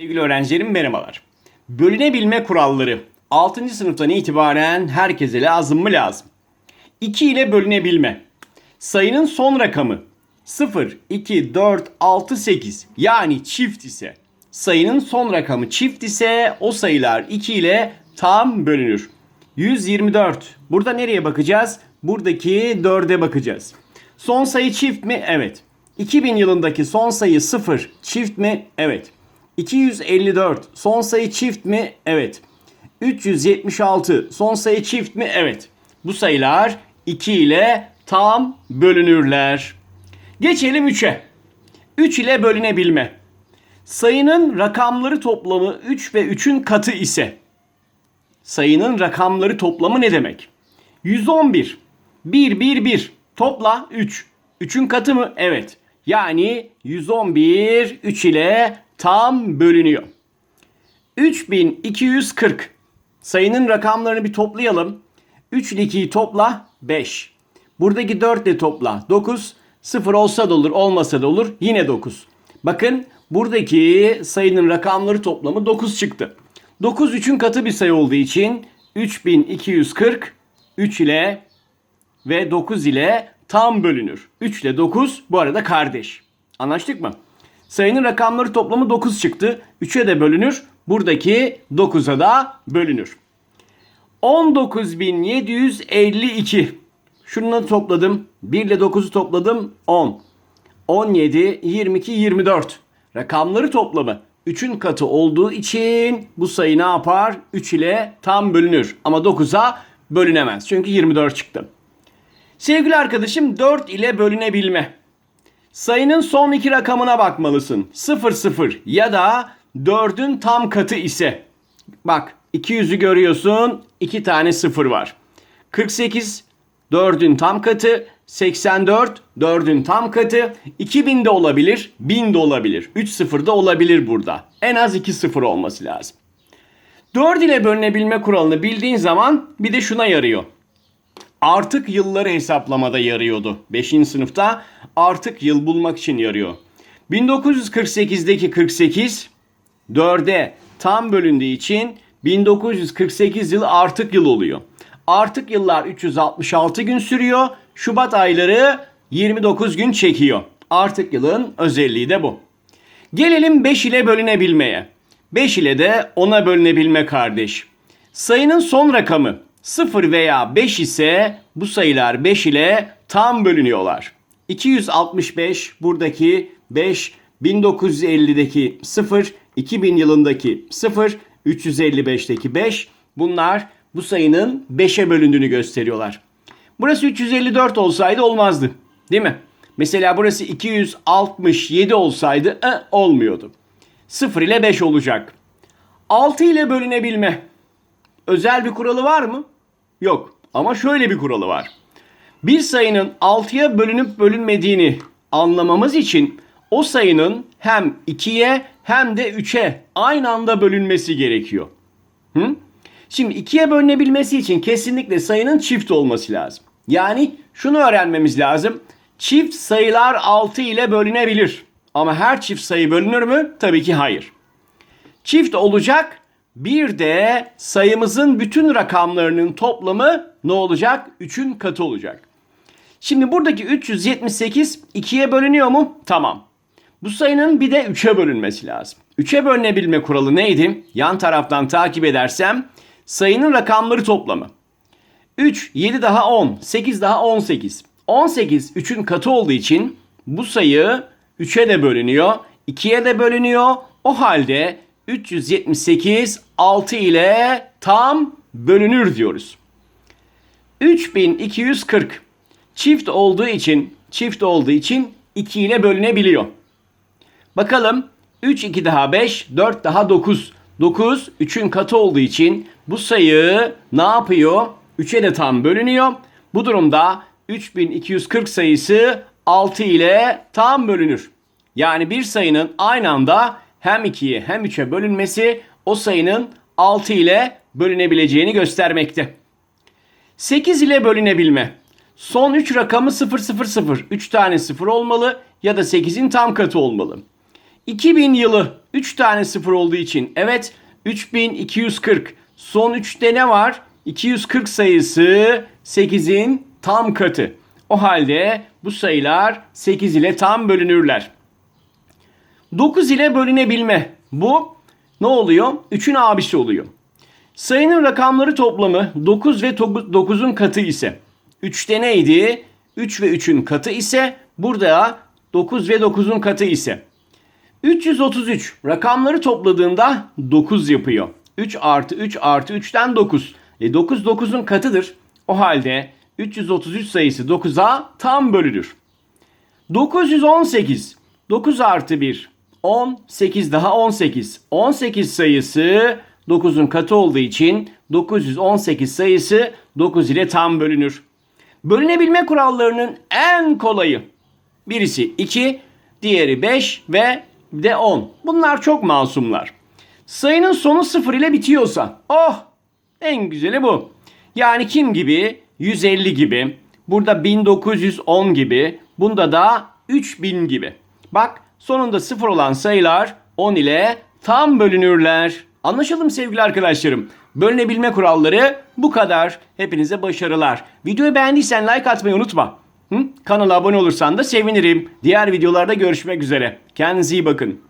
Sevgili öğrencilerim merhabalar. Bölünebilme kuralları 6. sınıftan itibaren herkese lazım mı lazım? 2 ile bölünebilme. Sayının son rakamı 0, 2, 4, 6, 8 yani çift ise sayının son rakamı çift ise o sayılar 2 ile tam bölünür. 124. Burada nereye bakacağız? Buradaki 4'e bakacağız. Son sayı çift mi? Evet. 2000 yılındaki son sayı 0 çift mi? Evet. 254 son sayı çift mi? Evet. 376 son sayı çift mi? Evet. Bu sayılar 2 ile tam bölünürler. Geçelim 3'e. 3 ile bölünebilme. Sayının rakamları toplamı 3 ve 3'ün katı ise sayının rakamları toplamı ne demek? 111. 1 1 1 topla 3. 3'ün katı mı? Evet. Yani 111 3 ile tam bölünüyor. 3240. Sayının rakamlarını bir toplayalım. 3 ile 2'yi topla 5. Buradaki 4 ile topla 9. 0 olsa da olur olmasa da olur yine 9. Bakın buradaki sayının rakamları toplamı 9 çıktı. 9 3'ün katı bir sayı olduğu için 3240 3 ile ve 9 ile tam bölünür. 3 ile 9 bu arada kardeş. Anlaştık mı? Sayının rakamları toplamı 9 çıktı. 3'e de bölünür. Buradaki 9'a da bölünür. 19752. Şunu topladım. 1 ile 9'u topladım. 10. 17, 22, 24. Rakamları toplamı 3'ün katı olduğu için bu sayı ne yapar? 3 ile tam bölünür. Ama 9'a bölünemez. Çünkü 24 çıktı. Sevgili arkadaşım 4 ile bölünebilme. Sayının son iki rakamına bakmalısın. 0 0 ya da 4'ün tam katı ise. Bak 200'ü görüyorsun. 2 tane 0 var. 48 4'ün tam katı. 84 4'ün tam katı. 2000 de olabilir. 1000 de olabilir. 3 0 da olabilir burada. En az 2 0 olması lazım. 4 ile bölünebilme kuralını bildiğin zaman bir de şuna yarıyor artık yılları hesaplamada yarıyordu. 5. sınıfta artık yıl bulmak için yarıyor. 1948'deki 48 4'e tam bölündüğü için 1948 yıl artık yıl oluyor. Artık yıllar 366 gün sürüyor. Şubat ayları 29 gün çekiyor. Artık yılın özelliği de bu. Gelelim 5 ile bölünebilmeye. 5 ile de 10'a bölünebilme kardeş. Sayının son rakamı 0 veya 5 ise bu sayılar 5 ile tam bölünüyorlar. 265 buradaki 5, 1950'deki 0, 2000 yılındaki 0, 355'teki 5 bunlar bu sayının 5'e bölündüğünü gösteriyorlar. Burası 354 olsaydı olmazdı. Değil mi? Mesela burası 267 olsaydı e, olmuyordu. 0 ile 5 olacak. 6 ile bölünebilme. Özel bir kuralı var mı? Yok. Ama şöyle bir kuralı var. Bir sayının 6'ya bölünüp bölünmediğini anlamamız için o sayının hem 2'ye hem de 3'e aynı anda bölünmesi gerekiyor. Hı? Şimdi 2'ye bölünebilmesi için kesinlikle sayının çift olması lazım. Yani şunu öğrenmemiz lazım. Çift sayılar 6 ile bölünebilir. Ama her çift sayı bölünür mü? Tabii ki hayır. Çift olacak bir de sayımızın bütün rakamlarının toplamı ne olacak? 3'ün katı olacak. Şimdi buradaki 378 2'ye bölünüyor mu? Tamam. Bu sayının bir de 3'e bölünmesi lazım. 3'e bölünebilme kuralı neydi? Yan taraftan takip edersem sayının rakamları toplamı. 3, 7 daha 10, 8 daha 18. 18 3'ün katı olduğu için bu sayı 3'e de bölünüyor, 2'ye de bölünüyor. O halde 378 6 ile tam bölünür diyoruz. 3240 çift olduğu için çift olduğu için 2 ile bölünebiliyor. Bakalım 3 2 daha 5 4 daha 9. 9 3'ün katı olduğu için bu sayı ne yapıyor? 3'e de tam bölünüyor. Bu durumda 3240 sayısı 6 ile tam bölünür. Yani bir sayının aynı anda hem 2'ye hem 3'e bölünmesi o sayının 6 ile bölünebileceğini göstermekte. 8 ile bölünebilme. Son 3 rakamı 000. 3 tane 0 olmalı ya da 8'in tam katı olmalı. 2000 yılı 3 tane sıfır olduğu için evet 3240. Son 3'te ne var? 240 sayısı 8'in tam katı. O halde bu sayılar 8 ile tam bölünürler. 9 ile bölünebilme. Bu ne oluyor? 3'ün abisi oluyor. Sayının rakamları toplamı 9 ve 9'un katı ise 3'te neydi? 3 ve 3'ün katı ise burada 9 ve 9'un katı ise 333 rakamları topladığında 9 yapıyor. 3 artı 3 artı 3'ten 9. E 9 9'un katıdır. O halde 333 sayısı 9'a tam bölünür. 918 9 artı 1 10 8 daha 18. 18 sayısı 9'un katı olduğu için 918 sayısı 9 ile tam bölünür. Bölünebilme kurallarının en kolayı birisi 2, diğeri 5 ve de 10. Bunlar çok masumlar. Sayının sonu 0 ile bitiyorsa oh en güzeli bu. Yani kim gibi? 150 gibi. Burada 1910 gibi. Bunda da 3000 gibi. Bak sonunda 0 olan sayılar 10 ile tam bölünürler. Anlaşıldı sevgili arkadaşlarım? Bölünebilme kuralları bu kadar. Hepinize başarılar. Videoyu beğendiysen like atmayı unutma. Hı? Kanala abone olursan da sevinirim. Diğer videolarda görüşmek üzere. Kendinize iyi bakın.